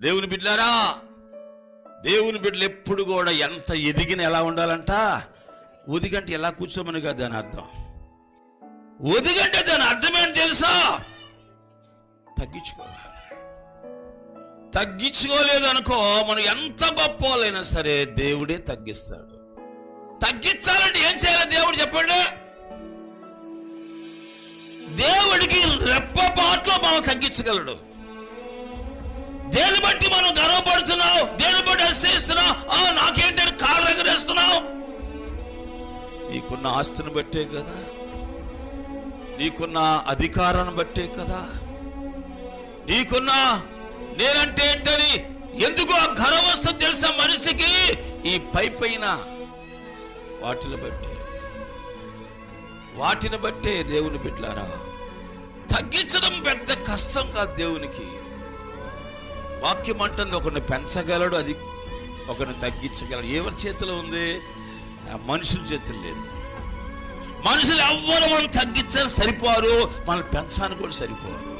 దేవుని బిడ్డలారా దేవుని బిడ్డలు ఎప్పుడు కూడా ఎంత ఎదిగిన ఎలా ఉండాలంట? ఒదిగంటే ఎలా కూర్చోమని కాదు దాని అర్థం. ఒదిగంటే దాని అర్థమేంటి తెలుసా? తగ్గించుకోవాలి. తగ్గించుకోలేదు అనుకో మనం ఎంత గొప్ప వాళ్ళైనా సరే దేవుడే తగ్గిస్తాడు. తగ్గించాలంటే ఏం చేయాలి దేవుడు చెప్పండి? దేవుడికి రెప్పపాట్లో మనం తగ్గించగలడు. బట్టి మనం గర్వపడుతున్నావు. దేని బట్టి హర్షిస్తున్నావు ఆ నాకేంటని కాళ్ళు ఎగరేస్తున్నావు నీకున్న ఆస్తిని బట్టే కదా. నీకున్న అధికారాన్ని బట్టే కదా. నీకున్న నేనంటే ఏంటని ఎందుకు ఆ గర్వస్థ తెలుసా మనిషికి ఈ పై పైన వాటిని బట్టి? వాటిని బట్టే దేవుని బిడ్డారా? తగ్గించడం పెద్ద కష్టం కాదు దేవునికి. వాక్యం అంటుంది ఒకరిని పెంచగలడు అది ఒకరిని తగ్గించగలడు. ఎవరి చేతిలో ఉంది? ఆ మనుషుల చేతులు లేదు. మనుషులు ఎవ్వరు మనం తగ్గించాలి సరిపోరు. మనం పెంచడానికి కూడా సరిపోరు.